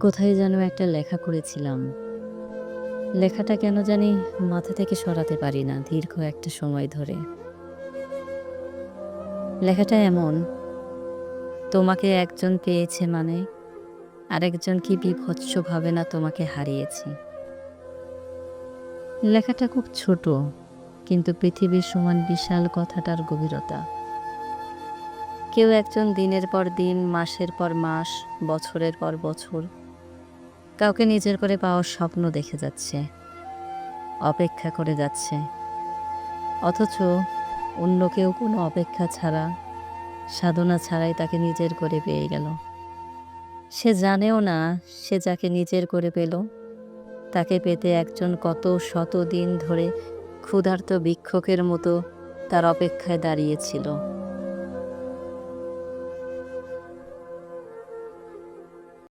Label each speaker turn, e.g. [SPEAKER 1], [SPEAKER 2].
[SPEAKER 1] কোথায় যেন একটা লেখা করেছিলাম। লেখাটা কেন জানি মাথা থেকে সরাতে পারি না দীর্ঘ একটা সময় ধরে। লেখাটা এমন, তোমাকে একজন পেয়েছে মানে আরেকজন কি বিভৎস ভাবে না তোমাকে হারিয়েছি। লেখাটা খুব ছোট, কিন্তু পৃথিবীর সমান বিশাল কথাটার গভীরতা। কেউ একজন দিনের পর দিন, মাসের পর মাস, বছরের পর বছর কাউকে নিজের করে পাওয়ার স্বপ্ন দেখে যাচ্ছে, অপেক্ষা করে যাচ্ছে। অথচ অন্য কেউ কোনো অপেক্ষা ছাড়া, সাধনা ছাড়াই তাকে নিজের করে পেয়ে গেল। সে জানেও না সে যাকে নিজের করে পেল। তাকে পেতে একজন কত শত দিন ধরে ক্ষুধার্ত ভিক্ষকের মতো তার অপেক্ষায় দাঁড়িয়েছিল।